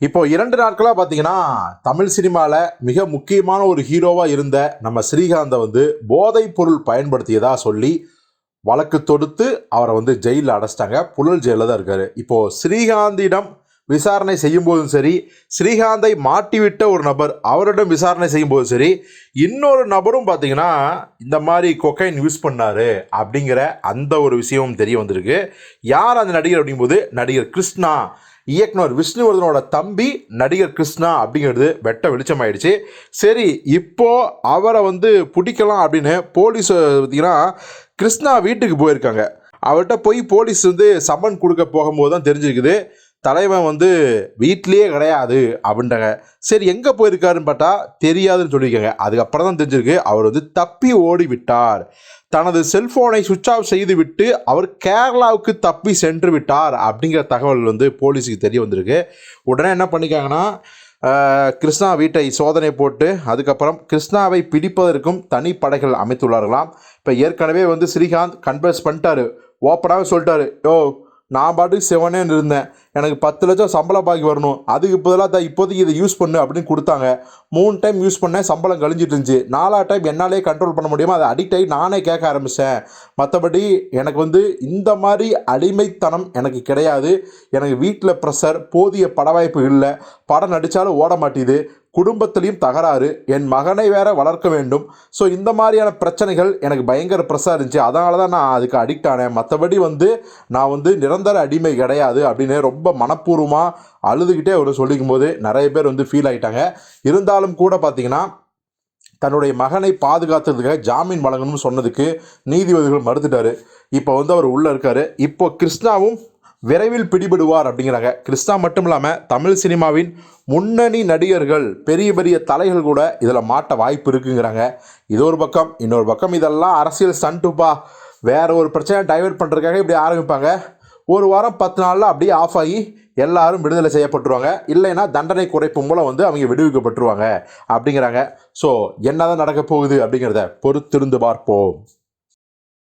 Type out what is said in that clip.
இப்போ இரண்டு நாட்களாக பார்த்தீங்கன்னா தமிழ் சினிமாவில் மிக முக்கியமான ஒரு ஹீரோவாக இருந்த நம்ம ஸ்ரீகாந்தை வந்து போதைப் பொருள் பயன்படுத்தியதா சொல்லி வழக்கு தொடுத்து அவரை வந்து ஜெயிலில் அடைச்சிட்டாங்க. புழல் ஜெயிலில் தான் இருக்காரு. இப்போ ஸ்ரீகாந்திடம் விசாரணை செய்யும்போதும் சரி ஸ்ரீகாந்தை மாட்டிவிட்ட ஒரு நபர் அவரிடம் விசாரணை செய்யும்போதும் சரி இன்னொரு நபரும் பார்த்தீங்கன்னா இந்த மாதிரி கொக்கைன் யூஸ் பண்ணாரு அப்படிங்கிற அந்த ஒரு விஷயமும் தெரிய வந்திருக்கு. யார் அந்த நடிகர் அப்படிங்கும்போது நடிகர் கிருஷ்ணா. இயக்குனர் விஷ்ணுவர்தனோட தம்பி நடிகர் கிருஷ்ணா அப்படிங்கிறது வெட்ட வெளிச்சமாயிடுச்சு. சரி இப்போது அவரை வந்து பிடிக்கலாம் அப்படின்னு போலீஸ் பார்த்தீங்கன்னா கிருஷ்ணா வீட்டுக்கு போயிருக்காங்க. அவர்கிட்ட போய் போலீஸ் வந்து சம்மன் கொடுக்க போகும்போது தான் தெரிஞ்சிருக்குது. தலைவன் வந்து வீட்லேயே கிடையாது அப்படின்ட்டாங்க சரி எங்கே போயிருக்காருன்னு பார்த்தா தெரியாதுன்னு சொல்லியிருக்காங்க. அதுக்கப்புறம் தான் தெரிஞ்சிருக்கு அவர் வந்து தப்பி ஓடி விட்டார் தனது செல்போனை சுவிட்ச் ஆஃப் செய்துவிட்டு அவர் கேரளாவுக்கு தப்பி சென்று விட்டார் அப்படிங்கிற தகவல் வந்து போலீஸுக்கு தெரிய வந்திருக்கு. உடனே என்ன பண்ணிக்காங்கன்னா கிருஷ்ணா வீட்டை சோதனை போட்டு அதுக்கப்புறம் கிருஷ்ணாவை பிடிப்பதற்கும் தனி படைகள் அமைத்துள்ளார்களாம். இப்போ ஏற்கனவே வந்து ஸ்ரீகாந்த் கன்வெர்ஸ் பண்ணிட்டாரு. ஓப்பனாகவே சொல்லிட்டாரு. யோ நான் பாட்டுக்கு செவனேன்னு இருந்தேன். எனக்கு பத்து லட்சம் சம்பளம் பாக்கி வரணும். அதுக்கு பதிலாக தான் இப்போதைக்கு இதை யூஸ் பண்ணு அப்படின்னு கொடுத்தாங்க. மூணு டைம் யூஸ் பண்ணேன் சம்பளம் கழிஞ்சிட்டு இருந்துச்சு. நாலா டைம் என்னாலே கண்ட்ரோல் பண்ண முடியுமோ அதை அடிக்ட் ஆகி நானே கேட்க ஆரம்பித்தேன் மற்றபடி எனக்கு வந்து இந்த மாதிரி அடிமைத்தனம் எனக்கு கிடையாது. எனக்கு வீட்டில் ப்ரெஷர் போதிய பட வாய்ப்பு இல்லை. படம் நடித்தாலும் ஓட மாட்டேது குடும்பத்திலையும் தகராறு என் மகனை வேற வளர்க்க வேண்டும். ஸோ இந்த மாதிரியான பிரச்சனைகள் எனக்கு பயங்கர ப்ரெஸ்ஸாக இருந்துச்சு. அதனால தான் நான் அதுக்கு அடிக்ட் ஆனேன். மற்றபடி வந்து நான் வந்து நிரந்தர அடிமை கிடையாது அப்படின்னு ரொம்ப மனப்பூர்வமாக அழுதுகிட்டே அவர் சொல்லிக்கும் போது நிறைய பேர் வந்து ஃபீல் ஆகிட்டாங்க இருந்தாலும் கூட பார்த்தீங்கன்னா தன்னுடைய மகனை பாதுகாத்ததுக்காக ஜாமீன் வழங்கணும்னு சொன்னதுக்கு நீதிபதிகள் மறுத்துட்டாரு. இப்போ வந்து அவர் உள்ளே இருக்காரு. இப்போ கிருஷ்ணாவும் விரைவில் பிடிபடுவார் அப்படிங்கிறாங்க. கிறிஸ்தா மட்டும் இல்லாமல் தமிழ் சினிமாவின் முன்னணி நடிகர்கள் பெரிய பெரிய தலைகள் கூட இதில் மாட்ட வாய்ப்பு இருக்குங்கிறாங்க. இது ஒரு பக்கம் இன்னொரு பக்கம் இதெல்லாம் அரசியல் ஸ்டண்ட்டுப்பா. வேறு ஒரு பிரச்சனை டைவர்ட் பண்ணுறதுக்காக இப்படி ஆரம்பிப்பாங்க. ஒரு வாரம் பத்து நாளில் அப்படியே ஆஃப் ஆகி எல்லாரும் விடுதலை செய்யப்பட்டுருவாங்க. இல்லைன்னா தண்டனை குறைப்பு மூலம் வந்து அவங்க விடுவிக்கப்பட்டுருவாங்க அப்படிங்கிறாங்க. ஸோ என்னதான் நடக்க போகுது அப்படிங்கிறத பொறுத்திருந்து பார்ப்போம்.